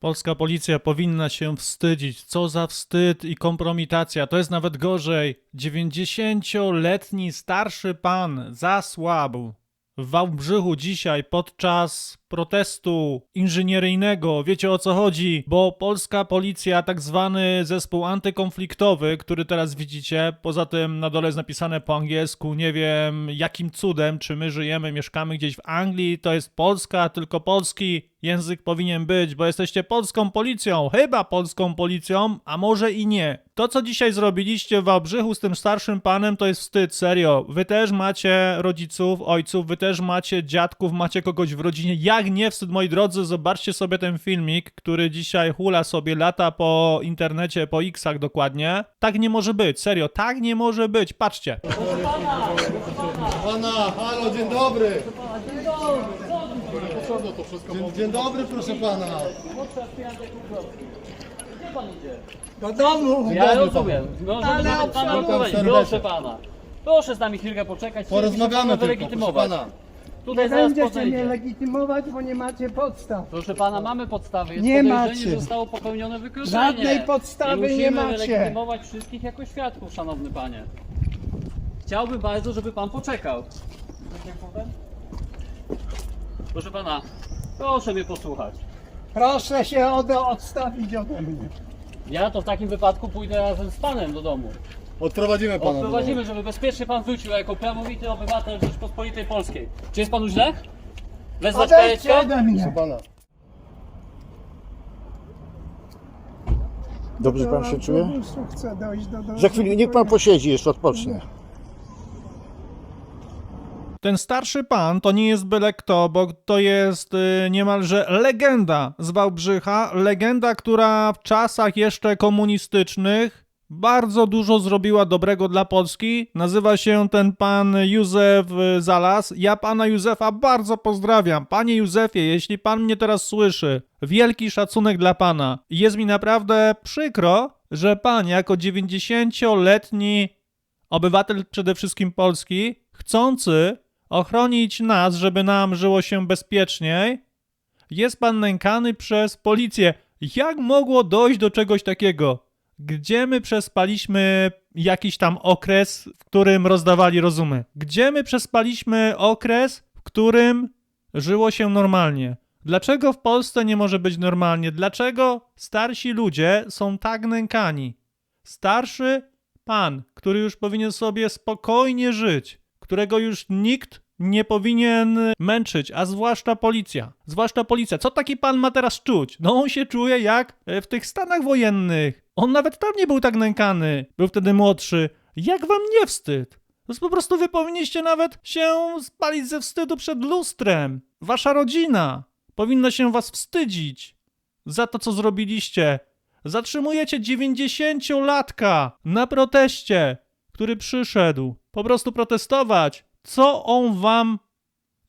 Polska policja powinna się wstydzić. Co za wstyd i kompromitacja. To jest nawet gorzej. 90-letni starszy pan zasłabł. W Wałbrzychu dzisiaj podczas protestu inżynieryjnego, wiecie o co chodzi, bo polska policja, tak zwany zespół antykonfliktowy, który teraz widzicie, poza tym na dole jest napisane po angielsku, nie wiem jakim cudem, czy my żyjemy, mieszkamy gdzieś w Anglii, to jest Polska, tylko polski język powinien być, bo jesteście polską policją, chyba polską policją, a może i nie. To, co dzisiaj zrobiliście w Wałbrzychu z tym starszym panem, to jest wstyd, serio. Wy też macie rodziców, ojców, wy też macie dziadków, macie kogoś w rodzinie. Jak nie wstyd, moi drodzy, zobaczcie sobie ten filmik, który dzisiaj hula sobie, lata po internecie, po X-ach dokładnie. Tak nie może być, serio, tak nie może być. Patrzcie. Pana, halo, dzień dobry. Dzień, dzień dobry, proszę pana. Do domu! Ja dobry, rozumiem. No, Ale pan odpowiedzieć. Serdecznie. Proszę pana. Proszę z nami chwilkę poczekać. Porozmawiamy tylko, proszę wylegitymować. pana. Tutaj Nie zaraz będziecie mnie podejdzie. legitymować, bo nie macie podstaw. Proszę pana, mamy podstawy. Jest Nie podejrzenie, macie. że zostało popełnione wykroczenie. Żadnej podstawy I nie musimy macie. legitymować wszystkich jako świadków, szanowny panie. Chciałbym bardzo, żeby pan poczekał. Proszę pana, proszę mnie posłuchać. Proszę się od, odstawić ode mnie. Ja to w takim wypadku pójdę razem z panem do domu. Odprowadzimy pana. Odprowadzimy, żeby bezpiecznie pan wrócił jako prawowity obywatel Rzeczpospolitej Polskiej. Czy jest panu źle? Wezwać Odejdźcie karetkę? ode mnie. Proszę pana. Dobrze pan się czuje? autobusu Chcę dojść do domu. Za chwilę, niech pan posiedzi, jeszcze odpocznie. Ten starszy pan to nie jest byle kto, bo to jest y, niemalże legenda z Wałbrzycha. Legenda, która w czasach jeszcze komunistycznych bardzo dużo zrobiła dobrego dla Polski. Nazywa się ten pan Józef y, Zalas. Ja pana Józefa bardzo pozdrawiam. Panie Józefie, jeśli pan mnie teraz słyszy, wielki szacunek dla pana. Jest mi naprawdę przykro, że pan jako 90-letni obywatel przede wszystkim Polski, chcący ochronić nas, żeby nam żyło się bezpieczniej, jest pan nękany przez policję. Jak mogło dojść do czegoś takiego? Gdzie my przespaliśmy jakiś tam okres, w którym rozdawali rozumy? Gdzie my przespaliśmy okres, w którym żyło się normalnie? Dlaczego w Polsce nie może być normalnie? Dlaczego starsi ludzie są tak nękani? Starszy pan, który już powinien sobie spokojnie żyć, którego już nikt nie powinien męczyć, a zwłaszcza policja. Zwłaszcza policja. Co taki pan ma teraz czuć? No on się czuje jak e, w tych stanach wojennych. On nawet tam nie był tak nękany. Był wtedy młodszy. Jak wam nie wstyd? To po prostu wy powinniście nawet się spalić ze wstydu przed lustrem. Wasza rodzina powinna się was wstydzić za to, co zrobiliście. Zatrzymujecie 90-latka na proteście, który przyszedł po prostu protestować. Co on wam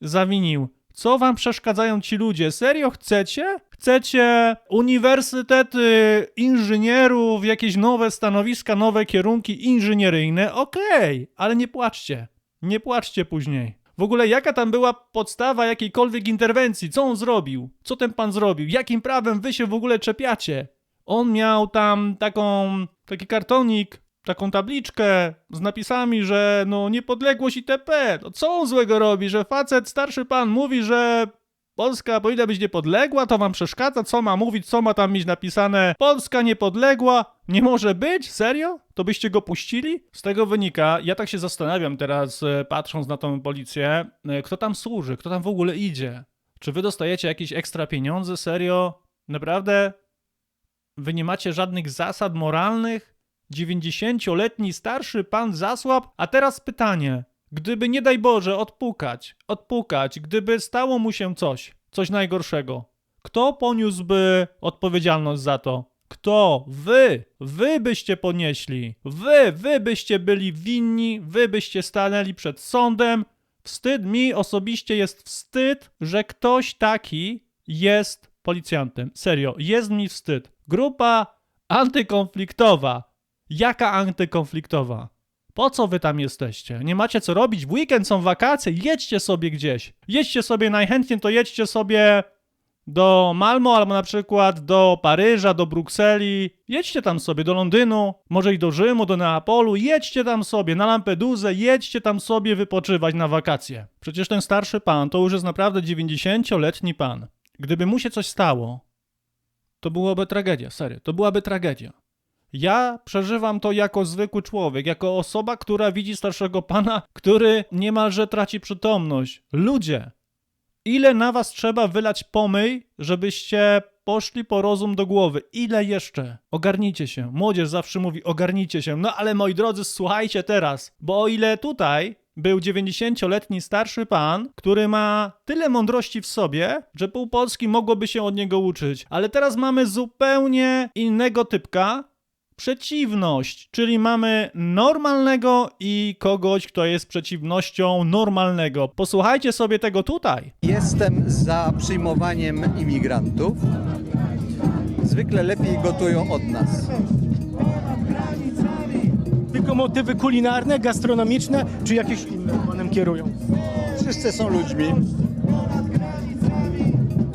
zawinił? Co wam przeszkadzają ci ludzie? Serio chcecie? Chcecie uniwersytety inżynierów, jakieś nowe stanowiska, nowe kierunki inżynieryjne? Okej, ale nie płaczcie. Nie płaczcie później. W ogóle jaka tam była podstawa jakiejkolwiek interwencji? Co on zrobił? Co ten pan zrobił? Jakim prawem wy się w ogóle czepiacie? On miał tam taką, taki kartonik, taką tabliczkę z napisami, że no niepodległość itp. No co on złego robi, że facet, starszy pan mówi, że Polska powinna być niepodległa, to wam przeszkadza, co ma mówić, co ma tam mieć napisane Polska niepodległa, nie może być? Serio? To byście go puścili? Z tego wynika, ja tak się zastanawiam teraz, e, patrząc na tą policję, e, kto tam służy, kto tam w ogóle idzie? Czy wy dostajecie jakieś ekstra pieniądze, serio? Naprawdę? Wy nie macie żadnych zasad moralnych? 90-letni starszy pan zasłab? A teraz pytanie. Gdyby nie daj Boże odpukać, odpukać, gdyby stało mu się coś, coś najgorszego, kto poniósłby odpowiedzialność za to? Kto? Wy! Wy byście ponieśli! Wy! Wy byście byli winni, wy byście stanęli przed sądem. Wstyd mi osobiście jest wstyd, że ktoś taki jest policjantem. Serio, jest mi wstyd. Grupa antykonfliktowa. Jaka antykonfliktowa? Po co wy tam jesteście? Nie macie co robić? W weekend są wakacje, jedźcie sobie gdzieś. Jedźcie sobie najchętniej, to jedźcie sobie do Malmo albo na przykład do Paryża, do Brukseli. Jedźcie tam sobie do Londynu, może i do Rzymu, do Neapolu. Jedźcie tam sobie na Lampedusę, jedźcie tam sobie wypoczywać na wakacje. Przecież ten starszy pan to już jest naprawdę 90-letni pan. Gdyby mu się coś stało, to byłoby tragedia, serio, to byłaby tragedia. Ja przeżywam to jako zwykły człowiek, jako osoba, która widzi starszego pana, który niemalże traci przytomność. Ludzie, ile na was trzeba wylać pomyj, żebyście poszli po rozum do głowy? Ile jeszcze? Ogarnijcie się. Młodzież zawsze mówi ogarnijcie się. No ale moi drodzy, słuchajcie teraz, bo o ile tutaj był 90-letni starszy pan, który ma tyle mądrości w sobie, że pół Polski mogłoby się od niego uczyć. Ale teraz mamy zupełnie innego typka, przeciwność, czyli mamy normalnego i kogoś, kto jest przeciwnością normalnego. Posłuchajcie sobie tego tutaj. Jestem za przyjmowaniem imigrantów. Zwykle lepiej gotują od nas. Tylko motywy kulinarne, gastronomiczne, czy jakieś inne panem kierują? Wszyscy są ludźmi.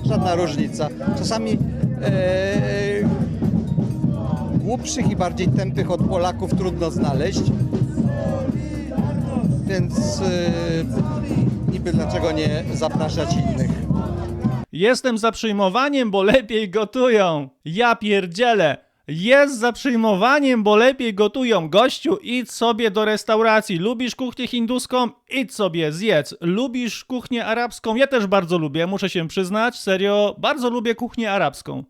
Żadna różnica. Czasami e, głupszych i bardziej tępych od Polaków trudno znaleźć. Więc e, niby dlaczego nie zapraszać innych? Jestem za przyjmowaniem, bo lepiej gotują. Ja pierdzielę. Jest za przyjmowaniem, bo lepiej gotują. Gościu, idź sobie do restauracji. Lubisz kuchnię hinduską? Idź sobie, zjedz. Lubisz kuchnię arabską? Ja też bardzo lubię, muszę się przyznać. Serio, bardzo lubię kuchnię arabską.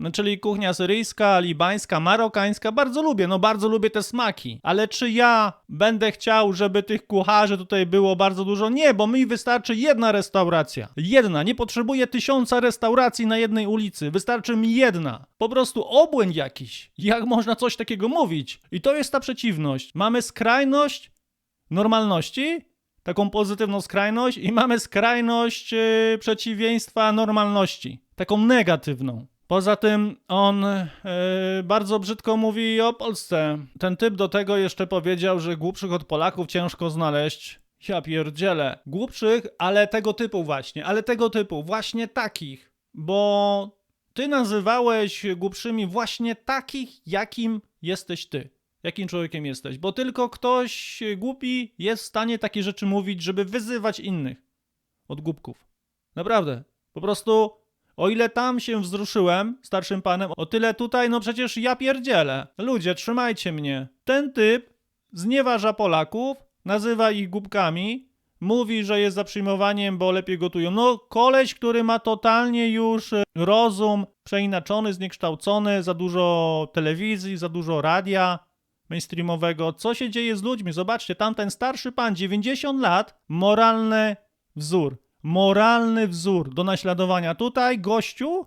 No, czyli kuchnia syryjska, libańska, marokańska, bardzo lubię, no bardzo lubię te smaki. Ale czy ja będę chciał, żeby tych kucharzy tutaj było bardzo dużo? Nie, bo mi wystarczy jedna restauracja. Jedna, nie potrzebuję tysiąca restauracji na jednej ulicy, wystarczy mi jedna. Po prostu obłęd jakiś. Jak można coś takiego mówić? I to jest ta przeciwność. Mamy skrajność normalności, taką pozytywną skrajność i mamy skrajność yy, przeciwieństwa normalności, taką negatywną. Poza tym on yy, bardzo brzydko mówi o Polsce. Ten typ do tego jeszcze powiedział, że głupszych od Polaków ciężko znaleźć. Ja pierdzielę. Głupszych, ale tego typu właśnie, ale tego typu, właśnie takich. Bo ty nazywałeś głupszymi właśnie takich, jakim jesteś ty. Jakim człowiekiem jesteś. Bo tylko ktoś głupi jest w stanie takie rzeczy mówić, żeby wyzywać innych od głupków. Naprawdę. Po prostu, o ile tam się wzruszyłem starszym panem, o tyle tutaj, no przecież ja pierdzielę. Ludzie, trzymajcie mnie. Ten typ znieważa Polaków, nazywa ich głupkami, mówi, że jest za przyjmowaniem, bo lepiej gotują. No, koleś, który ma totalnie już e, rozum przeinaczony, zniekształcony, za dużo telewizji, za dużo radia mainstreamowego. Co się dzieje z ludźmi? Zobaczcie, tamten starszy pan, 90 lat, moralny wzór. Moralny wzór do naśladowania. Tutaj gościu,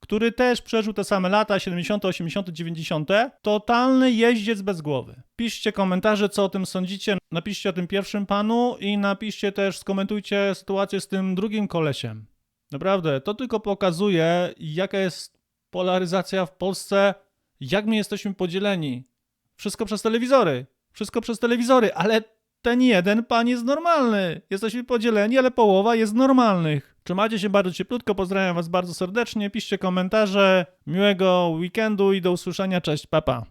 który też przeżył te same lata, 70., 80., 90., totalny jeździec bez głowy. Piszcie komentarze, co o tym sądzicie. Napiszcie o tym pierwszym panu i napiszcie też, skomentujcie sytuację z tym drugim kolesiem. Naprawdę, to tylko pokazuje, jaka jest polaryzacja w Polsce, jak my jesteśmy podzieleni. Wszystko przez telewizory. Wszystko przez telewizory, ale ten jeden pan jest normalny. Jesteśmy podzieleni, ale połowa jest normalnych. Trzymajcie się bardzo cieplutko, pozdrawiam was bardzo serdecznie, piszcie komentarze, miłego weekendu i do usłyszenia, cześć, papa.